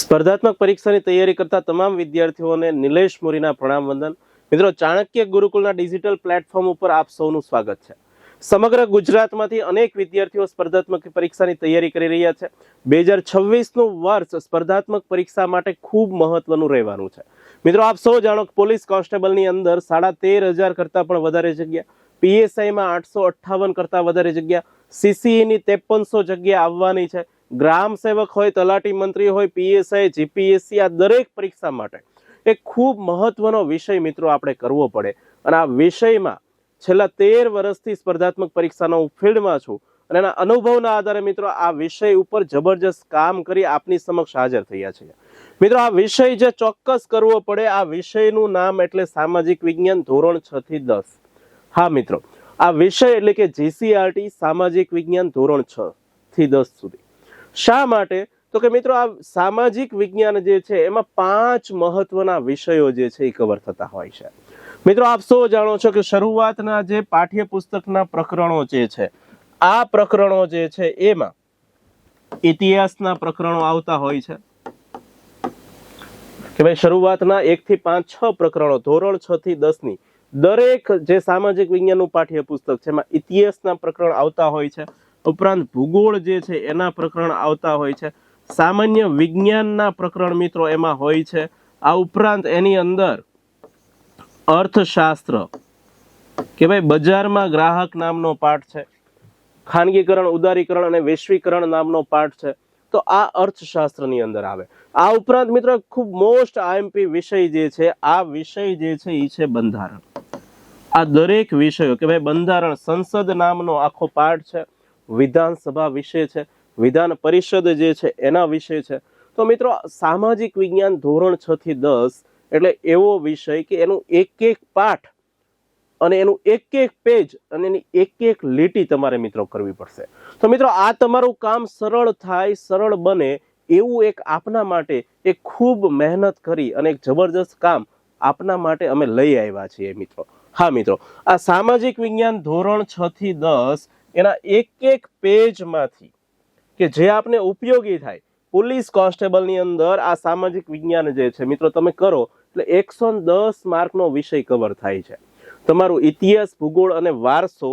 સ્પર્ધાત્મક પરીક્ષાની તૈયારી કરતા તમામ વિદ્યાર્થીઓને નિલેશ મોરીના પ્રણામ વંદન. મિત્રો, ચાણક્ય ગુરુકુળના ડિજિટલ પ્લેટફોર્મ ઉપર આપ સૌનું સ્વાગત છે. સમગ્ર ગુજરાતમાંથી અનેક વિદ્યાર્થીઓ સ્પર્ધાત્મક પરીક્ષાની તૈયારી કરી રહ્યા છે. બે હજાર છવ્વીસનું વર્ષ સ્પર્ધાત્મક પરીક્ષા માટે ખૂબ મહત્વનું રહેવાનું છે. મિત્રો, આપ સૌ જાણો પોલીસ કોન્સ્ટેબલની અંદર સાડા તેર હજાર કરતાં પણ વધારે જગ્યા, પીએસઆઈમાં આઠસો અઠ્ઠાવન કરતાં વધારે જગ્યા સીસીઈની ત્રેપનસો જગ્યા આવવાની છે. ગ્રામ સેવક હોય, તલાટી મંત્રી હોય, પીએસઆઈ, જીપીએસસી આ દરેક પરીક્ષા માટે એ ખૂબ મહત્વનો વિષય મિત્રો આપણે કરવો પડે. અને આ વિષયમાં છેલ્લા તેર વર્ષથી સ્પર્ધાત્મક પરીક્ષાનો હું ફિલ્ડમાં છું અને એના અનુભવના આધારે મિત્રો આ વિષય ઉપર જબરજસ્ત કામ કરી આપની સમક્ષ હાજર થયા છે મિત્રો આ વિષય જે ચોક્કસ કરવો પડે, આ વિષયનું નામ એટલે સામાજિક વિજ્ઞાન ધોરણ છ થી દસ. હા મિત્રો, આ વિષય એટલે કે જીસીઆરટી સામાજિક વિજ્ઞાન ધોરણ છ થી દસ સુધી. શા માટે? તો કે મિત્રો, આ સામાજિક વિજ્ઞાન જે છે, એમાં પાંચ મહત્વના વિષયો જે છે, એ કવર થતા હોય છે. મિત્રો, આપ સૌ જાણો છો કે શરૂઆતના જે પાઠ્યપુસ્તકના પ્રકરણો જે છે, આ પ્રકરણો જે છે, એમાં ઇતિહાસના પ્રકરણો આવતા હોય છે. કે ભાઈ, શરૂઆતના એક થી પાંચ, છ પ્રકરણો, ધોરણ છ થી દસની દરેક જે સામાજિક વિજ્ઞાનનું પાઠ્યપુસ્તક છે, એમાં ઇતિહાસના પ્રકરણ આવતા હોય છે. ઉપરાંત ભૂગોળ જે છે એના પ્રકરણ આવતા હોય છે. સામાન્ય વિજ્ઞાનના પ્રકરણ મિત્રો એમાં હોય છે. આ ઉપરાંત એની અંદર અર્થશાસ્ત્ર, કે ભાઈ બજારમાં ગ્રાહક નામનો પાઠ છે, ખાનગીકરણ, ઉદારીકરણ અને વૈશ્વિકરણ નામનો પાઠ છે. તો આ અર્થશાસ્ત્રની અંદર આવે. આ ઉપરાંત મિત્રો ખૂબ મોસ્ટ આઈએમપી વિષય જે છે, આ વિષય જે છે એ છે બંધારણ. આ દરેક વિષયો, કે ભાઈ બંધારણ સંસદ નામનો આખો પાઠ છે. વિધાનસભા વિશે છે, વિધાન પરિષદ જે છે એના વિશે છે. તો મિત્રો, સામાજિક વિજ્ઞાન ધોરણ છ થી દસ એટલે એવો વિષય કે એનું એક એક પાઠ અને એનું એક એક પેજ અને એની એક એક લીટી તમારે મિત્રો કરવી પડશે. તો મિત્રો, આ તમારું કામ સરળ થાય, સરળ બને એવું એક આપના માટે એક ખૂબ મહેનત કરી અને એક જબરજસ્ત કામ આપના માટે અમે લઈ આવ્યા છીએ મિત્રો. હા મિત્રો, આ સામાજિક વિજ્ઞાન ધોરણ છ થી દસ એના એક એક પેજમાંથી કે જે આપને ઉપયોગી થાય. પોલીસ કોન્સ્ટેબલની અંદર આ સામાજિક વિજ્ઞાન જે છે, મિત્રો તમે કરો, એટલે એકસો દસ માર્કનો વિષય કવર થાય છે. તમારું ઇતિહાસ, ભૂગોળ અને વારસો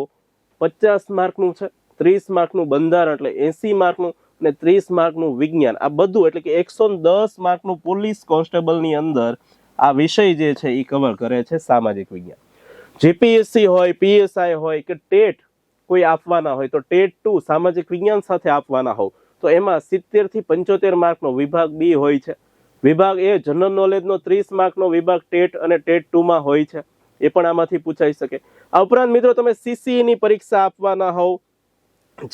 પચાસ માર્કનું છે, ત્રીસ માર્કનું બંધારણ એટલે એસી માર્કનું અને ત્રીસ માર્કનું વિજ્ઞાન. આ બધું એટલે કે એકસો દસ માર્કનું પોલીસ કોન્સ્ટેબલની અંદર આ વિષય જે છે એ કવર કરે છે સામાજિક વિજ્ઞાન. જીપીએસસી હોય, પીએસઆઈ હોય કે ટેટ કોઈ આપવાના હોય તો ટેટ ટુ સામાજિક વિજ્ઞાન સાથે આપવાના હોવ. તો એમાં સિત્તેરથી પંચોતેર માર્કનો વિભાગ બી હોય છે. વિભાગ એ જનરલ નોલેજનો ત્રીસ માર્કનો વિભાગ ટેટ અને ટેટ ટુમાં હોય છે. એ પણ આમાંથી પૂછાઈ શકે. આ ઉપરાંત મિત્રો તમે સીસીઈની પરીક્ષા આપવાના હોવ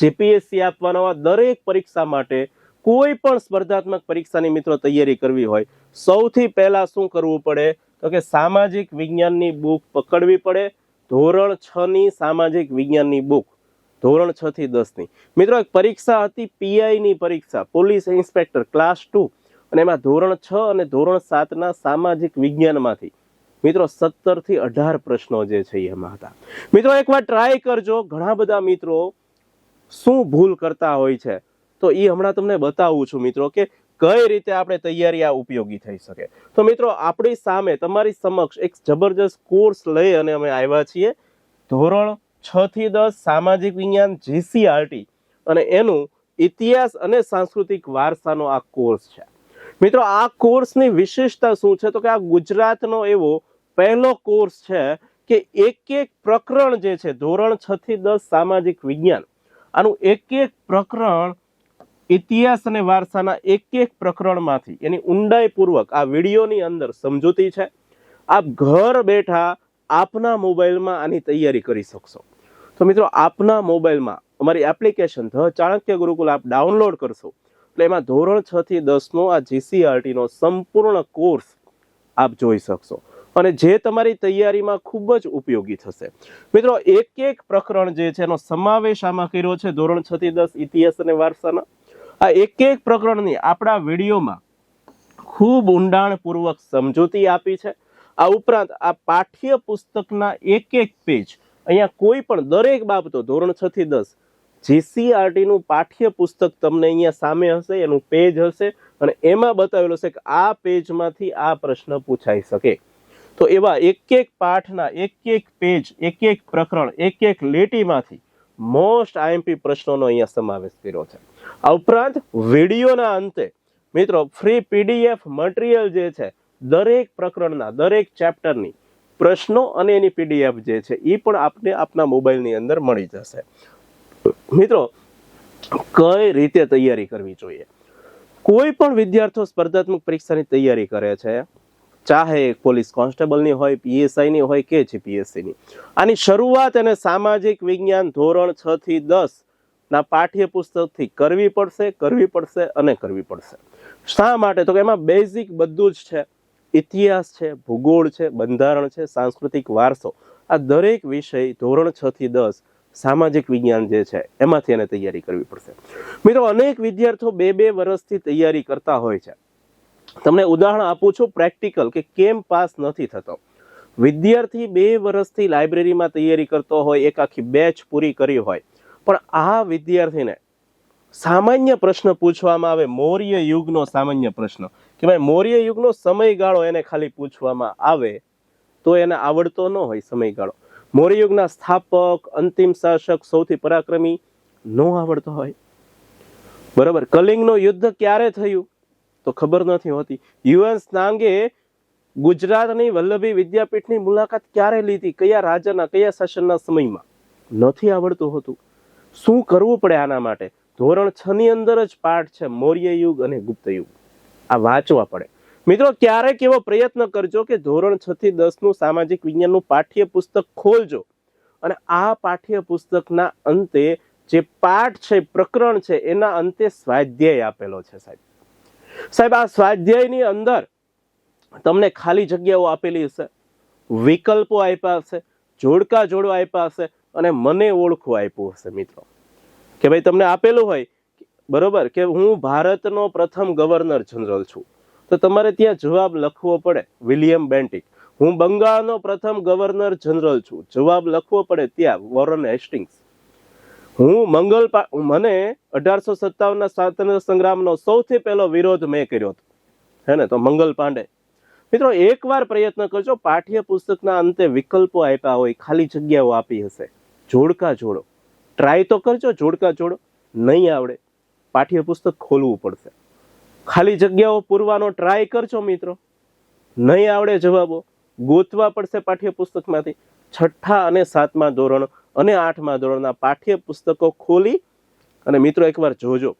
જીપીએસસી આપવાના હોવ દરેક પરીક્ષા માટે કોઈ પણ સ્પર્ધાત્મક પરીક્ષાની મિત્રો તૈયારી કરવી હોય, સૌથી પહેલાં શું કરવું પડે? તો કે સામાજિક વિજ્ઞાનની બુક પકડવી પડે ધોરણ છ ની સામાજિક વિજ્ઞાનની બુક ધોરણ છ થી દસની. મિત્રો, એક પરીક્ષા હતી પીઆઈ ની પરીક્ષા પોલીસ ઇન્સ્પેક્ટર ક્લાસ ટુ અને એમાં ધોરણ છ અને ધોરણ સાતના સામાજિક વિજ્ઞાનમાંથી, મિત્રો, સત્તરથી અઢાર પ્રશ્નો જે છે એમાં હતા. મિત્રો એકવાર ટ્રાય કરજો, ઘણા બધા મિત્રો શું ભૂલ કરતા હોય છે, તો એ હમણાં તમને બતાવું છું, મિત્રો, કે કઈ રીતે આપણે તૈયારી આ ઉપયોગી થઈ શકે? તો મિત્રો, આપણી સામે તમારી સમક્ષ એક જબરજસ્ત કોર્સ લઈ અને અમે આવ્યા છીએ. ધોરણ છ થી દસ સામાજિક વિજ્ઞાન જીસીઆરટી અને એનું ઇતિહાસ અને સાંસ્કૃતિક વારસાનો આ કોર્સ છે. મિત્રો, આ કોર્સની વિશેષતા શું છે? તો કે આ ગુજરાતનો એવો પહેલો કોર્સ છે કે એક એક પ્રકરણ જે છે, ધોરણ છ થી દસ સામાજિક વિજ્ઞાન. આનું એક એક પ્રકરણ ઇતિહાસ અને વારસાના એક એક પ્રકરણમાંથી એની ઊંડાઈપૂર્વક આ વિડીયોની અંદર સમજૂતી છે. આપ ઘર બેઠા આપના મોબાઈલમાં આની તૈયારી કરી શકશો. તો મિત્રો, આપના મોબાઈલમાં અમારી એપ્લિકેશન ધ ચાણક્ય ગુરુકુલ આપ ડાઉનલોડ કરશો. એટલે એમાં ધોરણ છ થી દસનો આ જીસીઆરટીનો સંપૂર્ણ કોર્સ આપ જોઈ શકશો. અને જે તમારી તૈયારીમાં ખૂબ જ ઉપયોગી થશે. મિત્રો એક એક પ્રકરણ જે છે એનો સમાવેશ આમાં કર્યો છે ધોરણ છ થી દસ ઇતિહાસ અને વારસાના. આ એક એક પ્રકરણની આપણા વિડીયોમાં ખૂબ ઊંડાણપૂર્વક સમજૂતી આપી છે. આ ઉપરાંત આ પાઠ્ય પુસ્તકના એક એક પેજ, અહીંયા કોઈ પણ દરેક બાબતો, ધોરણ છ થી દસ, જીસીઆરટીનું પાઠ્ય પુસ્તક તમને અહીંયા સામે હશે, એનું પેજ હશે અને એમાં બતાવેલું છે કે આ પેજમાંથી આ પ્રશ્ન પૂછાઈ શકે. તો એવા એક એક પાઠના એક એક પેજ, એક એક પ્રકરણ, એક એક લીટીમાંથી મોસ્ટ આઈએમપી પ્રશ્નોનો અહીંયા સમાવેશ કર્યો છે. આ ઉપરાંત વિડીયોના અંતે, મિત્રો, ફ્રી પીડીએફ મટીરિયલ જે છે, દરેક પ્રકરણના, દરેક ચેપ્ટરની પ્રશ્નો અને એની પીડીએફ જે છે એ પણ આપને આપના મોબાઈલની અંદર મળી જશે. મિત્રો, કઈ રીતે તૈયારી કરવી જોઈએ? કોઈ પણ વિદ્યાર્થીઓ સ્પર્ધાત્મક પરીક્ષાની તૈયારી કરે છે ચાહે પોલીસ કોન્સ્ટેબલની હોય, પીએસઆઈની હોય કે જીપીએસસીની આની શરૂઆત એને સામાજિક વિજ્ઞાન ધોરણ છ થી દસ ના પાઠ્યપુસ્તકથી કરવી પડશે કરવી પડશે અને કરવી પડશે. શા માટે? તો કે એમાં બેઝિક બધું જ છે. ઇતિહાસ છે, ભૂગોળ છે, બંધારણ છે, સાંસ્કૃતિક વારસો. આ દરેક વિષય ધોરણ છ થી દસ સામાજિક વિજ્ઞાન જે છે, એમાંથી એને તૈયારી કરવી પડશે. મિત્રો, અનેક વિદ્યાર્થીઓ બે બે વર્ષથી તૈયારી કરતા હોય છે. તમને ઉદાહરણ આપું છું પ્રેક્ટિકલ કે કેમ પાસ નથી થતો. વિદ્યાર્થી બે વર્ષથી લાઇબ્રેરીમાં તૈયારી કરતો હોય, એક આખી બેચ પૂરી કરી હોય, પણ આ વિદ્યાર્થીને સામાન્ય પ્રશ્ન પૂછવામાં આવે, મૌર્ય યુગનો સામાન્ય પ્રશ્ન કે ભાઈ મૌર્ય યુગનો સમયગાળો એને ખાલી પૂછવામાં આવે તો એને આવડતો ન હોય સમયગાળો. મૌર્ય યુગના સ્થાપક, અંતિમ શાસક, સૌથી પરાક્રમી ન આવડતો હોય. બરાબર? કલિંગનું યુદ્ધ ક્યારે થયું? તો ખબર નથી હોતી. યુએન સ્નાંગે ગુજરાતની વલ્લભી વિદ્યાપીઠની મુલાકાત ક્યારે લીધી? કયા રાજાના કયા શાસનના સમયમાં? નથી આવડતું હોતું. શું કરવું પડે આના માટે? ધોરણ છ ની અંદર જ પાઠ છે, મૌર્ય યુગ અને ગુપ્ત યુગ. આ વાંચવા પડે. મિત્રો, ક્યારેક એવો પ્રયત્ન કરજો કે ધોરણ છ થી દસનું સામાજિક વિજ્ઞાનનું પાઠ્ય પુસ્તક ખોલજો. અને આ પાઠ્ય પુસ્તકના અંતે જે પાઠ છે, પ્રકરણ છે, એના અંતે સ્વાધ્યાય આપેલો છે સાહેબ. સાહેબ, આ સ્વાધ્યાયની અંદર તમને ખાલી જગ્યાઓ આપેલી હશે, વિકલ્પો આપ્યા હશે, જોડકા જોડવા આપ્યા હશે અને મને ઓળખું આપ્યું હશે, મિત્રો. કે ભાઈ, તમને આપેલું હોય, બરોબર, કે હું ભારતનો પ્રથમ ગવર્નર જનરલ છું. તો તમારે ત્યાં જવાબ લખવો પડે, વિલિયમ બેન્ટિક. હું બંગાળનો પ્રથમ ગવર્નર જનરલ છું. જવાબ લખવો પડે ત્યાં, વોરન હેસ્ટિંગ્સ. હું મંગલ મને અઢારસો સત્તાવનના સ્વાતંત્ર્ય સંગ્રામનો સૌથી પહેલો વિરોધ મેં કર્યો હતો. હે ને? તો મંગલ પાંડે. મિત્રો, એકવાર પ્રયત્ન કરજો પાઠ્ય પુસ્તકના અંતે વિકલ્પો આપ્યા હોય, ખાલી જગ્યાઓ આપી હશે. જોડકા જોડો. ટ્રાય તો કરજો, જોડકા જોડો. નહીં આવડે પાઠ્ય પુસ્તક ખોલવું પડશે. ખાલી જગ્યાઓ પૂરવાનો ટ્રાય કરજો મિત્રો. નહીં આવડે જવાબો. ગોતવા પડશે પાઠ્ય પુસ્તકમાંથી છઠ્ઠા અને સાતમા ધોરણ. અને આઠમા ધોરણના પાઠ્ય પુસ્તકો ખોલી અને મિત્રો એકવાર જોજો.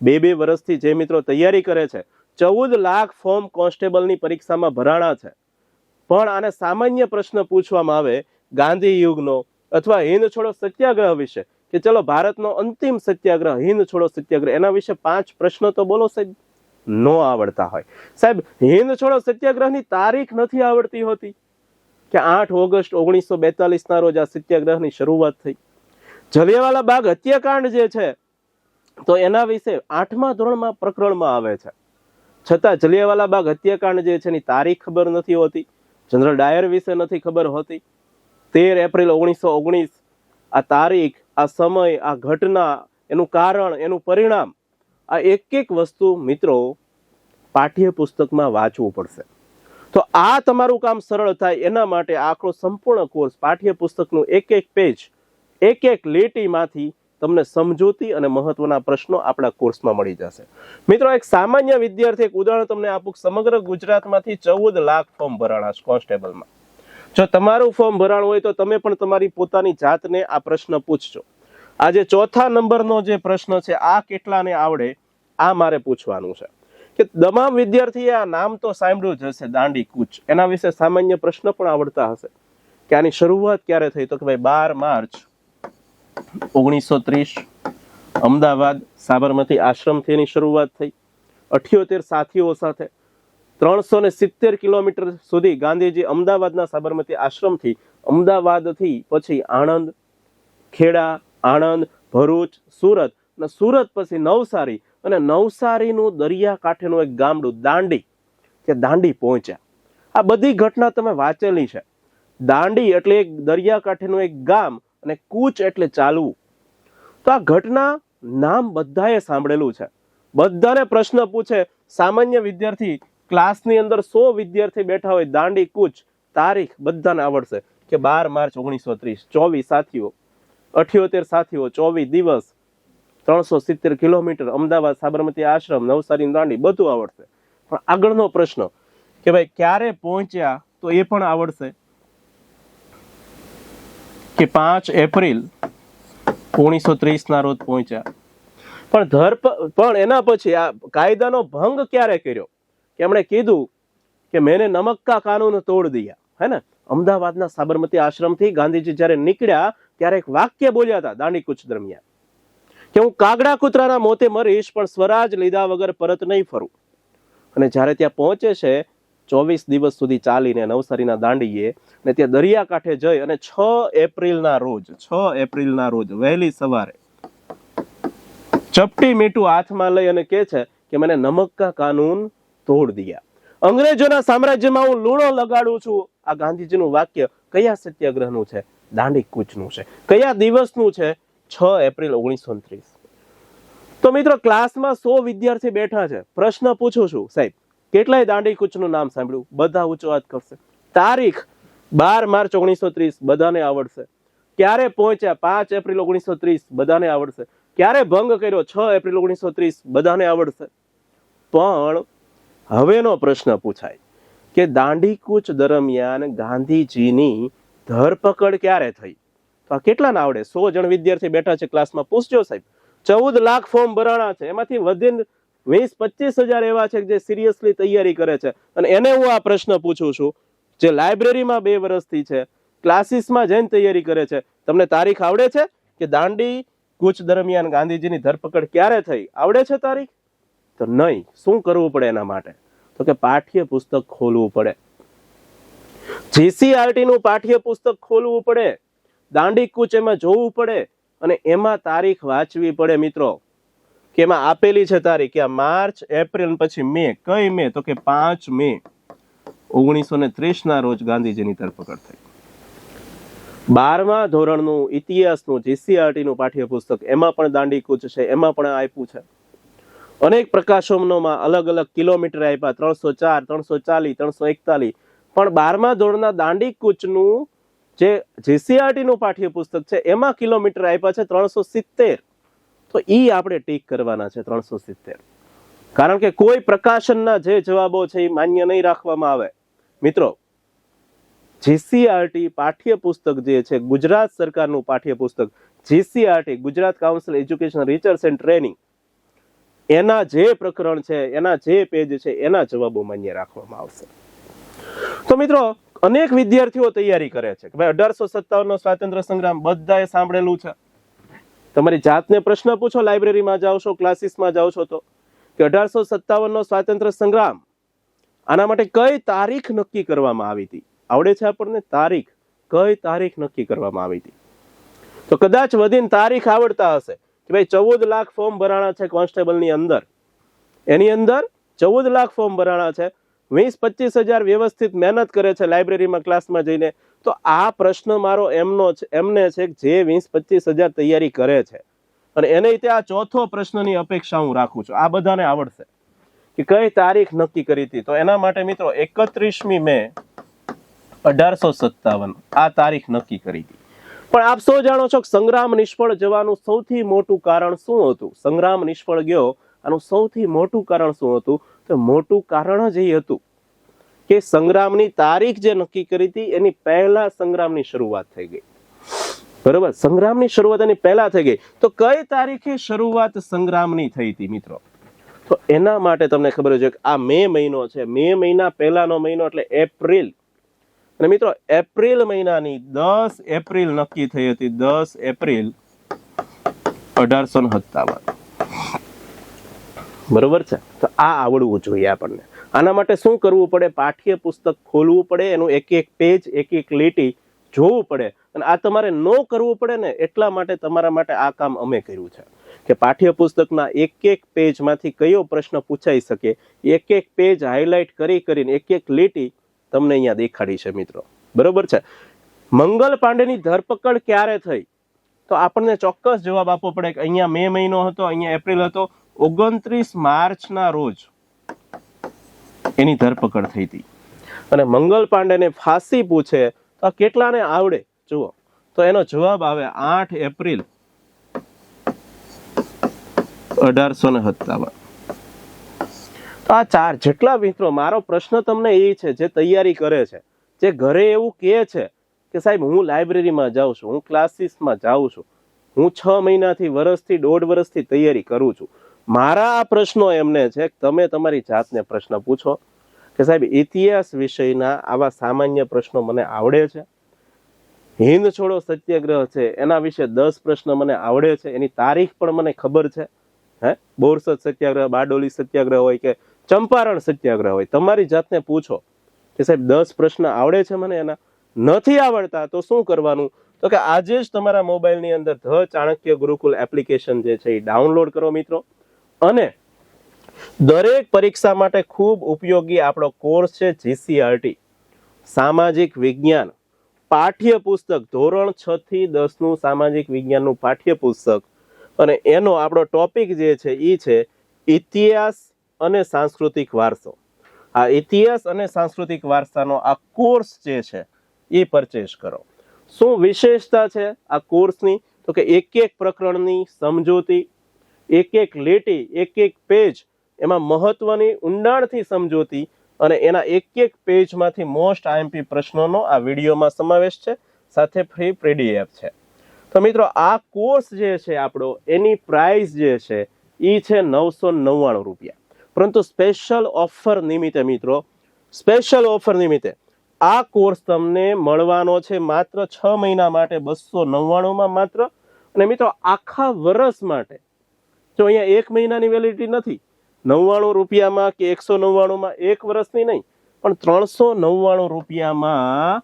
બે બે વર્ષથી જે મિત્રો તૈયારી કરે છે, ચૌદ લાખ ફોર્મ કોન્સ્ટેબલની પરીક્ષામાં ભરાણા છે. પણ આને સામાન્ય પ્રશ્ન પૂછવામાં આવે, ગાંધી યુગનો અથવા હિંદ છોડો સત્યાગ્રહ વિશે, કે ચલો ભારતનો અંતિમ સત્યાગ્રહ હિંદ છોડો સત્યાગ્રહ, એના વિશે પાંચ પ્રશ્નો તો બોલો સાહેબ, નો આવડતા હોય. સાહેબ હિંદ છોડો સત્યાગ્રહની તારીખ નથી આવડતી હોતી. કે આઠ ઓગસ્ટ ઓગણીસો બેતાલીસ ના રોજ આ સત્યાગ્રહની શરૂઆત થઈ. જલિયાવાલા બાગ હત્યાકાંડ જે છે, તો એના વિશે આઠમા ધોરણમાં પ્રકરણમાં આવે છે. છતાં જલિયાવાલા બાગ હત્યાકાંડ જે છે, એની તારીખ ખબર નથી હોતી. જનરલ ડાયર વિશે નથી ખબર હોતી. તેર એપ્રિલ ઓગણીસો ઓગણીસ, આ તારીખ, આ સમય, આ ઘટના, એનું કારણ, એનું પરિણામ, આ એક એક વસ્તુ મિત્રો પાઠ્યપુસ્તકમાં વાંચવું પડશે. તો આ તમારું કામ સરળ થાય એના માટે આખો સંપૂર્ણ કોર્સ, પાઠ્યપુસ્તકનું એક એક પેજ એક એક લીટીમાંથી તમને સમજૂતી અને મહત્વના પ્રશ્નો આપણા કોર્સમાં મળી જશે. મિત્રો, એક સામાન્ય વિદ્યાર્થી, એક ઉદાહરણ તમને આપું. સમગ્ર ગુજરાતમાંથી ચૌદ લાખ ફોર્મ ભરાણા કોન્સ્ટેબલમાં. જો તમારું ફોર્મ ભરાણું હોય તો તમે પણ તમારી પોતાની જાતને આ પ્રશ્ન પૂછજો. આજે ચોથા નંબરનો જે પ્રશ્ન છે, આ કેટલાને આવડે? આ મારે પૂછવાનું છે. કે તમામ વિદ્યાર્થીએ આ નામ તો સાંભળ્યું જ હશે, દાંડી કૂચ. એના વિશે સામાન્ય પ્રશ્ન પણ આવડતા હશે. કે આની શરૂઆત ક્યારે થઈ તો કે ભાઈ બાર માર્ચ ઓગણીસો ત્રીસ અમદાવાદ સાબરમતી આશ્રમથી એની શરૂઆત થઈ. અઠ્યોતેર સાથીઓ સાથે ત્રણસો ને સિત્તેર કિલોમીટર સુધી ગાંધીજી અમદાવાદના સાબરમતી આશ્રમથી અમદાવાદથી પછી આણંદ, ખેડા, આણંદ, ભરૂચ, સુરત. અને સુરત પછી નવસારી અને નવસારીનું દરિયાકાંઠેનું એક ગામડું, દાંડી, કે દાંડી પહોંચ્યા. આ બધી ઘટના તમે વાંચેલી છે. દાંડી એટલે એક દરિયાકાંઠેનું એક ગામ અને કૂચ એટલે ચાલવું. તો આ ઘટના નામ બધાએ સાંભળેલું છે. બધાને પ્રશ્ન પૂછે, સામાન્ય વિદ્યાર્થી ક્લાસની અંદર સો વિદ્યાર્થી બેઠા હોય, દાંડી, કૂચ, તારીખ બધાને આવડશે કે બાર માર્ચ ઓગણીસો ત્રીસ. ચોવીસ સાથીઓ, અઠ્યોતેર સાથીઓ, ચોવીસ દિવસ ત્રણસો સિત્તેર કિલોમીટર અમદાવાદ સાબરમતી આશ્રમ, નવસારી દાંડી બધું આવડશે. પણ આગળનો પ્રશ્ન કે ભાઈ ક્યારે પહોંચ્યા તો એ પણ આવડશે? કે પાંચ એપ્રિલ ઓગણીસો ત્રીસ ના રોજ પહોંચ્યા. પણ ધર પણ એના પછી આ કાયદાનો ભંગ ક્યારે કર્યો? કે એમણે કીધું કે મેને નમક્કા કાનૂન તોડ દિયા, હે ને? અમદાવાદના સાબરમતી આશ્રમથી ગાંધીજી જ્યારે નીકળ્યા, ત્યારે એક વાક્ય બોલ્યા હતા દાંડી કૂચ દરમિયાન. કે હું કાગડા કૂતરાના મોતે મરીશ, પણ સ્વરાજ લીધા વગર પરત નહીં ફરું. અને જ્યારે ત્યાં પહોંચે છે, ચોવીસ દિવસ સુધી ચાલીને નવસારીના દાંડીએ ને ત્યાં દરિયાકાંઠે જઈ અને છ એપ્રિલના રોજ, છ એપ્રિલના રોજ વહેલી સવારે ચપટી મીઠું હાથમાં લઈ અને કહે છે કે મને નમકકા કાનૂન તોડ દિયા. અંગ્રેજોના સામ્રાજ્યમાં હું લૂણો લગાડું છું. આ ગાંધીજીનું વાક્ય કયા સત્યાગ્રહનું છે? દાંડી કૂચનું છે. કયા દિવસનું છે? છ એપ્રિલ ઓગણીસો ત્રીસ તો મિત્રો, ક્લાસમાં સો વિદ્યાર્થી બેઠા છે. પ્રશ્ન પૂછું છું, સાહેબ, કેટલાય દાંડી કૂચનું નામ સાંભળ્યું? બધા ઊંચો કરશે. તારીખ, બાર માર્ચ ઓગણીસો ત્રીસ બધાને આવડશે. ક્યારે પહોંચ્યા? પાંચ એપ્રિલ ઓગણીસો ત્રીસ બધાને આવડશે. ક્યારે ભંગ કર્યો? છ એપ્રિલ ઓગણીસો ત્રીસ બધાને આવડશે. પણ હવેનો પ્રશ્ન પૂછાય કે દાંડીકૂચ દરમિયાન ગાંધીજીની ધરપકડ ક્યારે થઈ? તો આ કેટલાને આવડે? સો જણ વિદ્યાર્થી બેઠા છે ક્લાસમાં. પૂછજો સાહેબ. ચૌદ લાખ ફોર્મ ભરાણા છે. એમાંથી વધીને વીસ, પચીસ હજાર એવા છે જે સિરિયસલી તૈયારી કરે છે. અને એને હું આ પ્રશ્ન પૂછું છું. જે લાઇબ્રેરીમાં બે વર્ષથી છે, ક્લાસીસમાં જઈને તૈયારી કરે છે. તમને તારીખ આવડે છે કે દાંડી કૂચ દરમિયાન ગાંધીજીની ધરપકડ ક્યારે થઈ? આવડે છે તારીખ? તો નહીં. શું કરવું પડે એના માટે? તો કે પાઠ્ય પુસ્તક ખોલવું પડે. જીસીઆરટી નું પાઠ્ય પુસ્તક ખોલવું પડે. દાંડી કૂચ એમાં જોવું પડે અને એમાં તારીખ વાંચવી પડે મિત્રો. કે એમાં આપેલી છે તારીખ. આ માર્ચ, એપ્રિલ પછી મે. કઈ મે? તો કે પાંચ મે. ઓગણીસો ને ત્રીસ ના રોજ ગાંધીજીની ધરપકડ થઈ. બારમા ધોરણનું ઇતિહાસનું, જીસીઆરટીનું પાઠ્યપુસ્તક, એમાં પણ દાંડી કૂચ છે, એમાં પણ આપ્યું છે. અનેક પ્રકાશનોમાં અલગ અલગ કિલોમીટર આપ્યા, ત્રણસો ચાર, ત્રણસો ચાલીસ, ત્રણસો એકતાલીસ. પણ બારમા ધોરણના દાંડી કૂચનું જે જીસીઆરટીનું પાઠ્યપુસ્તક છે, એમાં કિલોમીટર આપ્યા છે ત્રણસો સિત્તેર. તો એ આપણે ટીક કરવાના છે ત્રણસો સિત્તેર. કારણ કે કોઈ પ્રકાશનના જે જવાબો છે એ માન્ય નહીં રાખવામાં આવે. મિત્રો જીસીઆરટી પાઠ્યપુસ્તક જે છે, ગુજરાત સરકારનું પાઠ્યપુસ્તક GCERT Gujarat council education research and training, એના જે પ્રકરણ છે, એના જે પેજ છે, એના જવાબો માન્ય રાખવામાં આવશે. તો મિત્રો અનેક વિદ્યાર્થીઓ તૈયારી કરે છે કે ભાઈ અઢારસો સત્તાવન નો સ્વાતંત્ર્ય સંગ્રામ બધાએ સાંભળેલું છે. તમારી જાતને પ્રશ્ન પૂછો, લાઇબ્રેરીમાં જાઓ છો, ક્લાસીસમાં જાઓ છો તો, કે અઢારસો સત્તાવન નો સ્વાતંત્ર્ય સંગ્રામ આના માટે કઈ તારીખ નક્કી કરવામાં આવી હતી? આવડે છે આપણને તારીખ? કઈ તારીખ નક્કી કરવામાં આવી હતી? તો કદાચ વધીને તારીખ આવડતા હશે કે ભાઈ ચૌદ લાખ ફોર્મ ભરાણા છે કોન્સ્ટેબલની અંદર. એની અંદર ચૌદ લાખ ફોર્મ ભરાણા છે. વીસ પચીસ હજાર વ્યવસ્થિત મહેનત કરે છે લાઇબ્રેરીમાં ક્લાસમાં જઈને, તો આ પ્રશ્ન મારો એમનો છે, એમને છે જે વીસ પચીસ હજાર તૈયારી કરે છે. અને એને રીતે આ ચોથો પ્રશ્નની અપેક્ષા હું રાખું છું. આ બધાને આવડશે. કે કઈ તારીખ નક્કી કરી હતી? તો એના માટે મિત્રો એકત્રીસમી મે અઢારસો સત્તાવન આ તારીખ નક્કી કરી હતી. પણ આપ સૌ જાણો છો કે સંગ્રામ નિષ્ફળ જવાનું સૌથી મોટું કારણ શું હતું? સંગ્રામ નિષ્ફળ ગયો, આનું સૌથી મોટું કારણ શું હતું? તો મોટું કારણ જ એ હતું કે સંગ્રામની તારીખ જે નક્કી કરી હતી, એની પહેલા સંગ્રામની શરૂઆત થઈ ગઈ. બરોબર? સંગ્રામની શરૂઆત એની પહેલા થઈ ગઈ. તો કઈ તારીખે શરૂઆત સંગ્રામની થઈ હતી મિત્રો? તો એના માટે તમને ખબર છે કે આ મે મહિનો છે. મે મહિના પહેલાનો મહિનો એટલે એપ્રિલ. અને મિત્રો, એપ્રિલ મહિનાની દસ એપ્રિલ નક્કી થઈ હતી. દસ એપ્રિલ અઢારસો સત્તાવન. બરોબર છે? તો આ આવડવું જોઈએ આપણને. આના માટે શું કરવું પડે? પાઠ્ય પુસ્તક ખોલવું પડે, એનું એક એક પેજ, એક એક લીટી જોવું પડે. અને આ તમારે ન કરવું પડે ને, એટલા માટે તમારા માટે આ કામ અમે કર્યું છે. કે પાઠ્યપુસ્તકના એક એક પેજમાંથી કયો પ્રશ્ન પૂછાઈ શકે, એક એક પેજ હાઇલાઇટ કરી કરીને, એક એક લીટી તમને અહીંયા દેખાડી છે મિત્રો. બરોબર છે? મંગલ પાંડેની ધરપકડ ક્યારે થઈ? તો આપણને ચોક્કસ જવાબ આપવો પડે કે અહીંયા મે મહિનો હતો, અહીંયા એપ્રિલ હતો ઓગણત્રીસ માર્ચના રોજ એની ધરપકડ થઈ હતી. અને મંગલ પાંડેને ફાંસી પૂછે તો કેટલાને આવડે? જુઓ. તો એનો જવાબ આવે આઠ એપ્રિલ અઢારસો ને સત્તાવન. તો આ ચાર જેટલા મિત્રો, મારો પ્રશ્ન તમને એ છે, જે તૈયારી કરે છે, જે ઘરે એવું કહે છે કે સાહેબ, હું લાઇબ્રેરીમાં જાઉં છું, હું ક્લાસીસમાં જાઉં છું, હું છ મહિનાથી, વર્ષથી, દોઢ વર્ષથી તૈયારી કરું છું. મારા આ પ્રશ્નો એમને છે કે તમે તમારી જાતને પ્રશ્ન પૂછો કે સાહેબ, ઇતિહાસ વિષયના આવા સામાન્ય પ્રશ્નો મને આવડે છે? હિન્દ છોડો સત્યાગ્રહ છે, એના વિશે દસ પ્રશ્ન મને આવડે છે, એની તારીખ પણ મને ખબર છે. હે? બોરસદ સત્યાગ્રહ, બારડોલી સત્યાગ્રહ હોય કે ચંપારણ સત્યાગ્રહ હોય, તમારી જાતને પૂછો કે સાહેબ, દસ પ્રશ્ન આવડે છે મને એના? નથી આવડતા, તો શું કરવાનું? તો કે આજે જ તમારા મોબાઈલની અંદર ધ ચાણક્ય ગુરુકુલ એપ્લિકેશન જે છે એ ડાઉનલોડ કરો મિત્રો. અને દરેક પરીક્ષા માટે ખૂબ ઉપયોગી આપણો કોર્સ છે જીસીઆરટી. સામાજિક વિજ્ઞાન, પાઠ્યપુસ્તક, ધોરણ છ થી દસનું સામાજિક વિજ્ઞાનનું પાઠ્યપુસ્તક. અને એનો આપણો ટોપિક જે છે એ છે ઇતિહાસ અને સાંસ્કૃતિક વારસો. આ ઇતિહાસ અને સાંસ્કૃતિક વારસાનો આ કોર્સ જે છે એ પરચેસ કરો. શું વિશેષતા છે આ કોર્સની? તો કે એક એક પ્રકરણની સમજૂતી એક એક લેટી એક એક પેજ એમાં મહત્વની ઊંડાણથી સમજૂતી અને એના એક એક પેજમાંથી મોસ્ટ આઈએમપી પ્રશ્નોનો આ વિડીયોમાં સમાવેશ છે. સાથે ફ્રી પીડીએફ છે. તો મિત્રો, આ કોર્સ જે છે આપણો, એની પ્રાઇસ જે છે એ છે નવસો નવ્વાણું રૂપિયા. પરંતુ સ્પેશિયલ ઓફર નિમિત્તે મિત્રો સ્પેશિયલ ઓફર નિમિત્તે આ કોર્સ તમને મળવાનો છે માત્ર છ મહિના માટે, બસો નવ્વાણુંમાં માત્ર. અને મિત્રો, આખા વર્ષ માટે જો અહીંયા એક મહિનાની વેલિડિટી નથી, નવ્વાણું રૂપિયામાં કે એકસો નવ્વાણુંમાં એક વર્ષની નહીં, પણ ત્રણસો નવ્વાણું રૂપિયામાં,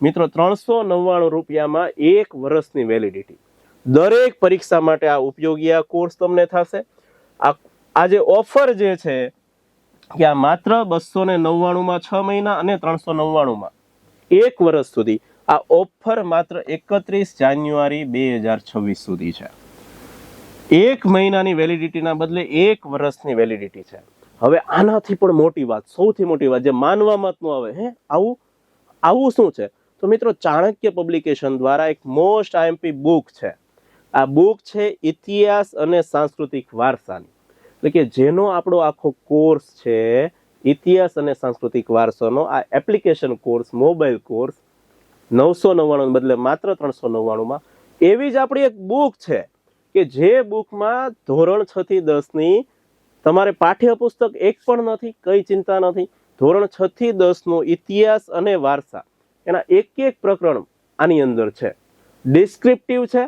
મિત્રો ત્રણસો નવ્વાણું રૂપિયામાં એક વર્ષની વેલિડિટી દરેક પરીક્ષા માટે આ ઉપયોગી આ કોર્સ તમને થશે. આ આ જે ઓફર જે છે, કે આ માત્ર બસો ને નવ્વાણુંમાં છ મહિના અને ત્રણસો નવ્વાણુંમાં, એક વર્ષ સુધી, આ ઓફર માત્ર એકત્રીસ જાન્યુઆરી બે હજાર છવ્વીસ સુધી છે. એક મહિનાની વેલિડિટીના બદલે એક વર્ષની વેલિડિટી છે. હવે આનાથી પણ મોટી વાત, સૌથી મોટી વાત, જે માનવામાં જ આવે, હે? આવું આવું શું છે? તો મિત્રો, ચાણક્ય પબ્લિકેશન દ્વારા એક મોસ્ટ આઈએમપી બુક છે. આ બુક છે ઇતિહાસ અને સાંસ્કૃતિક વારસાની. એટલે કે જેનો આપણો આખો કોર્સ છે, ઇતિહાસ અને સાંસ્કૃતિક વારસાનો, આ એપ્લિકેશન કોર્સ મોબાઈલ કોર્સ નવસો નવ્વાણું બદલે માત્ર ત્રણસો નવ્વાણુંમાં, એવી જ આપણી એક બુક છે. કે જે બુકમાં ધોરણ છ થી દસની તમારે પાઠ્યપુસ્તક એક પણ નથી, કઈ ચિંતા નથી. ધોરણ છ થી દસનો ઇતિહાસ અને વારસા, એના એક એક પ્રકરણ આની અંદર છે. ડિસ્ક્રિપ્ટિવ છે,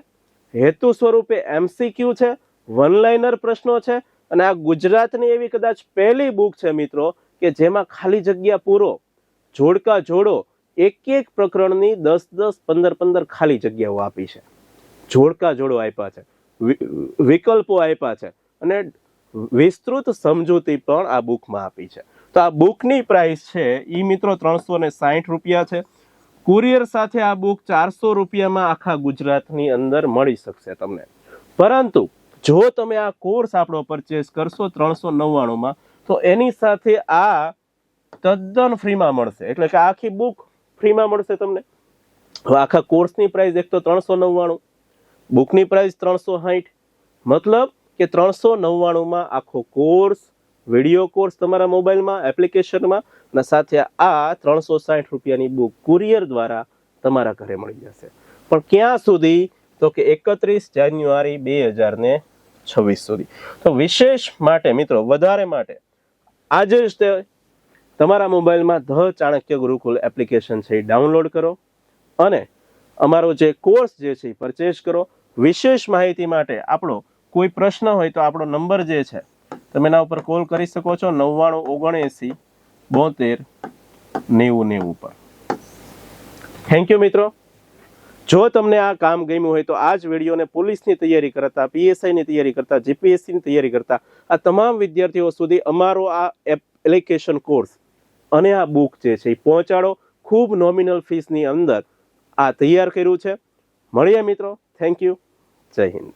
હેતુ સ્વરૂપે એમસીક્યુ છે વન લાઇનર પ્રશ્નો છે, અને આ ગુજરાતની એવી કદાચ પહેલી બુક છે મિત્રો કે જેમાં ખાલી જગ્યા પૂરો, જોડકા જોડો, એક એક પ્રકરણની દસ દસ પંદર પંદર ખાલી જગ્યાઓ આપી છે. જોડકા જોડો આપ્યા છે. વિકલ્પો આપ્યા છે. અને વિસ્તૃત સમજૂતી પણ આ બુકમાં આપી છે. તો આ બુકની પ્રાઇસ છે એ મિત્રો ત્રણસો ને સાહીઠ રૂપિયા છે. કુરિયર સાથે આ બુક ચારસો રૂપિયામાં આખા ગુજરાતની અંદર મળી શકશે તમને. પરંતુ, જો તમે આ કોર્સ આપણો પરચેસ કરશો ત્રણસો નવ્વાણુંમાં, તો એની સાથે આ તદ્દન ફ્રીમાં મળશે. એટલે કે આખી બુક ફ્રીમાં મળશે તમને. આખા કોર્સની પ્રાઇસ એક તો ત્રણસો નવ્વાણું બુકની પ્રાઇસ ત્રણસો સાહીઠ મતલબ કે ત્રણસો નવ્વાણુંમાં આખો કોર્સ વીડિયો કોર્સ તમારા મોબાઈલમાં એપ્લિકેશનમાં અને સાથે આ ત્રણસો સાઠ રૂપિયાની બુક કુરિયર દ્વારા તમારા ઘરે મળી જશે. પણ ક્યાં સુધી? તો કે એકત્રીસ જાન્યુઆરી બે હજાર ને છવ્વીસ સુધી. તો વિશેષ માટે મિત્રો, વધારે માટે, આજે જ તે તમારા મોબાઈલમાં ધ ચાણક્ય ગુરુકુલ એપ્લિકેશન છે એ ડાઉનલોડ કરો અને અમારો જે કોર્સ જે છે પરચેસ કરો. વિશેષ માહિતી માટે આપણો કોઈ પ્રશ્ન હોય તો આપણો નંબર જે છે, તમે એના ઉપર કોલ કરી શકો છો નવ્વાણું ઓગણએંસી બોતેર નેવું નેવું પર થેન્ક યુ મિત્રો. જો તમને આ કામ ગમ્યું હોય તો આ જ વિડીયોને પોલીસની તૈયારી કરતા, પીએસઆઈની તૈયારી કરતા, જીપીએસસીની તૈયારી કરતા, આ તમામ વિદ્યાર્થીઓ સુધી અમારો આ એપ્લિકેશન કોર્સ અને આ બુક જે છે એ પહોંચાડો. ખૂબ નોમિનલ ફીસની અંદર આ તૈયાર કર્યું છે. મળીએ મિત્રો. થેન્ક યુ જય હિન્દ.